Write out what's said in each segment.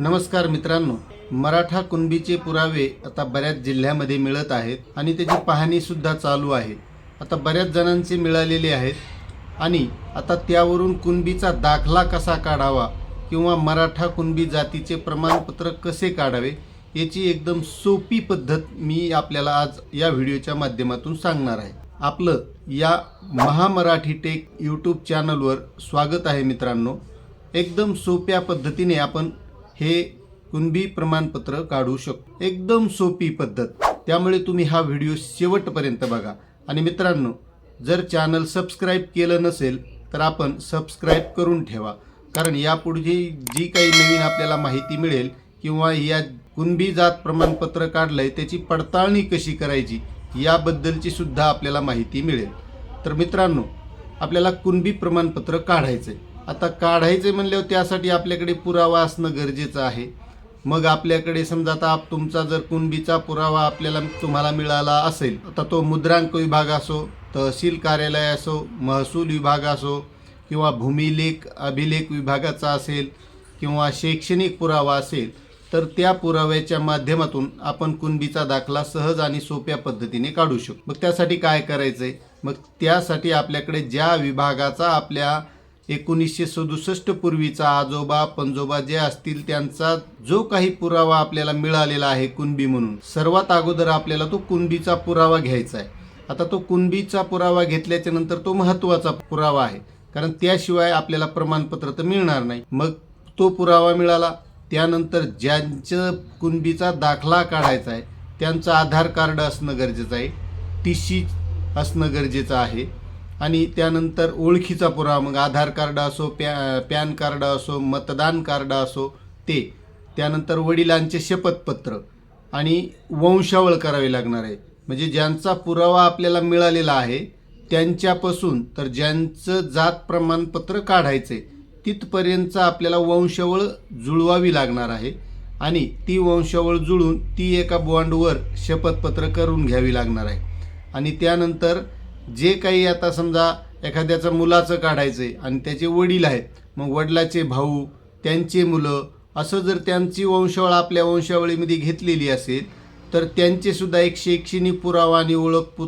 नमस्कार मित्रांनो मराठा कुणबीचे पुरावे आता बऱ्याच जिल्ह्यामध्ये मिळत आहेत आणि त्याची पाहणी सुद्धा चालू आहे. आता बऱ्याच जणांचे मिळालेले आहेत आणि आता त्यावरून कुणबीचा दाखला कसा काढावा किंवा मराठा कुणबी जातीचे प्रमाणपत्र कसे काढावे याची एकदम सोपी पद्धत मी आपल्याला आज या व्हिडिओच्या माध्यमातून सांगणार आहे. आपलं या महामराठी टेक यूट्यूब चॅनलवर स्वागत आहे मित्रांनो. एकदम सोप्या पद्धतीने आपण हे कुणबी प्रमाणपत्र काढू शकतो. एकदम सोपी पद्धत. त्यामुळे तुम्ही हा व्हिडिओ शेवटपर्यंत बघा. आणि मित्रांनो जर चॅनल सबस्क्राईब केलं नसेल तर आपण सबस्क्राईब करून ठेवा. कारण यापुढे जी काही नवीन आपल्याला माहिती मिळेल किंवा या कुणबी जात प्रमाणपत्र काढलंय त्याची पडताळणी कशी करायची याबद्दलची सुद्धा आपल्याला माहिती मिळेल. तर मित्रांनो आपल्याला कुणबी प्रमाणपत्र काढायचं आहे आता काढायचे म्हणल्यावर त्यासाठी आपल्याकडे पुरावा असणं गरजेचं आहे. मग आपल्याकडे समजा आता आप- तुमचा जर कुणबीचा पुरावा आपल्याला तुम्हाला मिळाला असेल आता तो मुद्रांक विभाग असो तहसील कार्यालय असो महसूल विभाग असो किंवा भूमिलेख अभिलेख विभागाचा असेल किंवा शैक्षणिक पुरावा असेल तर त्या पुराव्याच्या माध्यमातून आपण कुणबीचा दाखला सहज आणि सोप्या पद्धतीने काढू शकतो. मग त्यासाठी काय करायचं आहे मग त्यासाठी आपल्याकडे ज्या विभागाचा आपल्या एकोणीसशे सदुसष्ट पूर्वीचा आजोबा पंजोबा जे असतील त्यांचा जो काही पुरावा आपल्याला मिळालेला आहे कुणबी म्हणून सर्वात अगोदर आपल्याला तो कुणबीचा पुरावा घ्यायचा आहे. आता तो कुणबीचा पुरावा घेतल्याच्या नंतर तो महत्त्वाचा पुरावा आहे. कारण त्याशिवाय आपल्याला प्रमाणपत्र तर मिळणार नाही. मग तो पुरावा मिळाला त्यानंतर ज्यांचं कुणबीचा दाखला काढायचा आहे त्यांचं आधार कार्ड असणं गरजेचं आहे टी सी असणं गरजेचं आहे. आणि त्यानंतर ओळखीचा पुरावा मग आधार कार्ड असो पॅ पॅन कार्ड असो मतदान कार्ड असो ते. त्यानंतर वडिलांचे शपथपत्र आणि वंशावळ करावी लागणार आहे. म्हणजे ज्यांचा पुरावा आपल्याला मिळालेला आहे त्यांच्यापासून तर ज्यांचं जात प्रमाणपत्र काढायचं आहे तिथपर्यंतचा आपल्याला वंशावळ जुळवावी लागणार आहे आणि ती वंशावळ जुळून ती एका बॉन्डवर शपथपत्र करून घ्यावी लागणार आहे. आणि त्यानंतर जे काही आता समजा एखाद्याचं मुलाचं काढायचं आहे आणि त्याचे वडील आहेत मग वडिलाचे भाऊ त्यांचे मुलं असं जर त्यांची वंशावळ आपल्या वंशावळीमध्ये घेतलेली असेल तर त्यांचेसुद्धा एक शैक्षणिक पुरावा आणि ओळख पु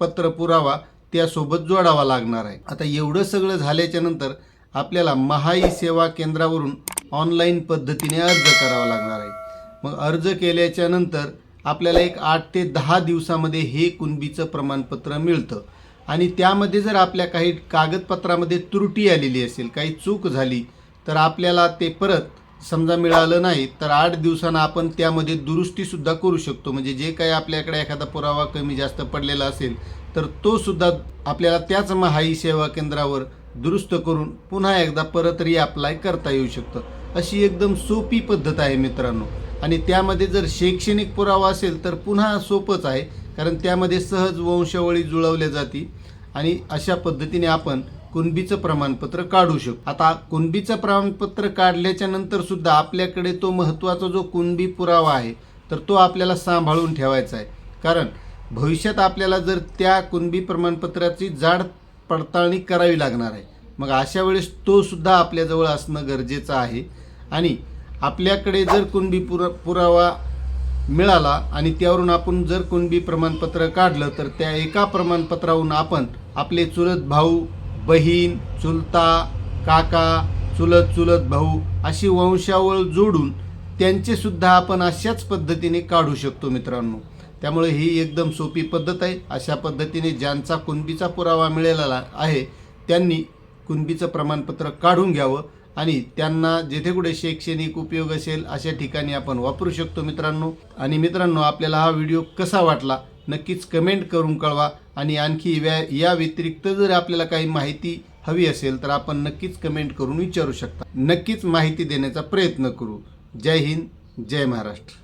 पत्र पुरावा त्यासोबत जोडावा लागणार आहे. आता एवढं सगळं झाल्याच्यानंतर आपल्याला महाई सेवा केंद्रावरून ऑनलाईन पद्धतीने अर्ज करावा लागणार आहे. मग अर्ज केल्याच्यानंतर आपल्याला एक आठ ते दहा दिवसामध्ये हे कुणबीचं प्रमाणपत्र मिळतं. आणि त्यामध्ये जर आपल्या काही कागदपत्रामध्ये त्रुटी आलेली असेल काही चूक झाली तर आपल्याला ते परत समजा मिळालं नाही तर आठ दिवसांना आपण त्यामध्ये दुरुस्तीसुद्धा करू शकतो. म्हणजे जे काही आपल्याकडे एखादा पुरावा कमी जास्त पडलेला असेल तर तो सुद्धा आपल्याला त्याच महाई सेवा केंद्रावर दुरुस्त करून पुन्हा एकदा परत रिअप्लाय करता येऊ शकतं. अशी एकदम सोपी पद्धत आहे मित्रांनो. आणि त्यामध्ये जर शैक्षणिक पुरावा असेल तर पुन्हा सोपंच आहे कारण त्यामध्ये सहज वंशावळी जुळवल्या जाती आणि अशा पद्धतीने आपण कुणबीचं प्रमाणपत्र काढू शकतो. आता कुणबीचं प्रमाणपत्र काढल्याच्या नंतर सुद्धा आपल्याकडे तो महत्त्वाचा जो कुणबी पुरावा आहे तर तो आपल्याला सांभाळून ठेवायचा आहे. कारण भविष्यात आपल्याला जर त्या कुणबी प्रमाणपत्राची जाड पडताळणी करावी लागणार आहे मग अशा वेळेस तो सुद्धा आपल्याजवळ असणं गरजेचं आहे. आणि आपल्याकडे जर कुणबी पुरा पुरावा मिळाला आणि त्यावरून आपण जर कुणबी प्रमाणपत्र काढलं तर त्या एका प्रमाणपत्रावरून आपण आपले चुलत भाऊ बहीण चुलता काका चुलत चुलत भाऊ अशी वंशावळ जोडून त्यांचेसुद्धा आपण अशाच पद्धतीने काढू शकतो मित्रांनो. त्यामुळे ही एकदम सोपी पद्धत आहे. अशा पद्धतीने ज्यांचा कुणबीचा पुरावा मिळालेला आहे त्यांनी कुणबीचं प्रमाणपत्र काढून घ्यावं. आणि त्यांना जेथे कुठे शैक्षणिक उपयोग असेल अशा ठिकाणी आपण वापरू शकतो मित्रांनो. आणि मित्रांनो आपल्याला हा व्हिडिओ कसा वाटला नक्कीच कमेंट करून कळवा. आणि आणखी व्या या व्यतिरिक्त जर आपल्याला काही माहिती हवी असेल तर आपण नक्कीच कमेंट करून विचारू शकता. नक्कीच माहिती देण्याचा प्रयत्न करू. जय हिंद जय महाराष्ट्र.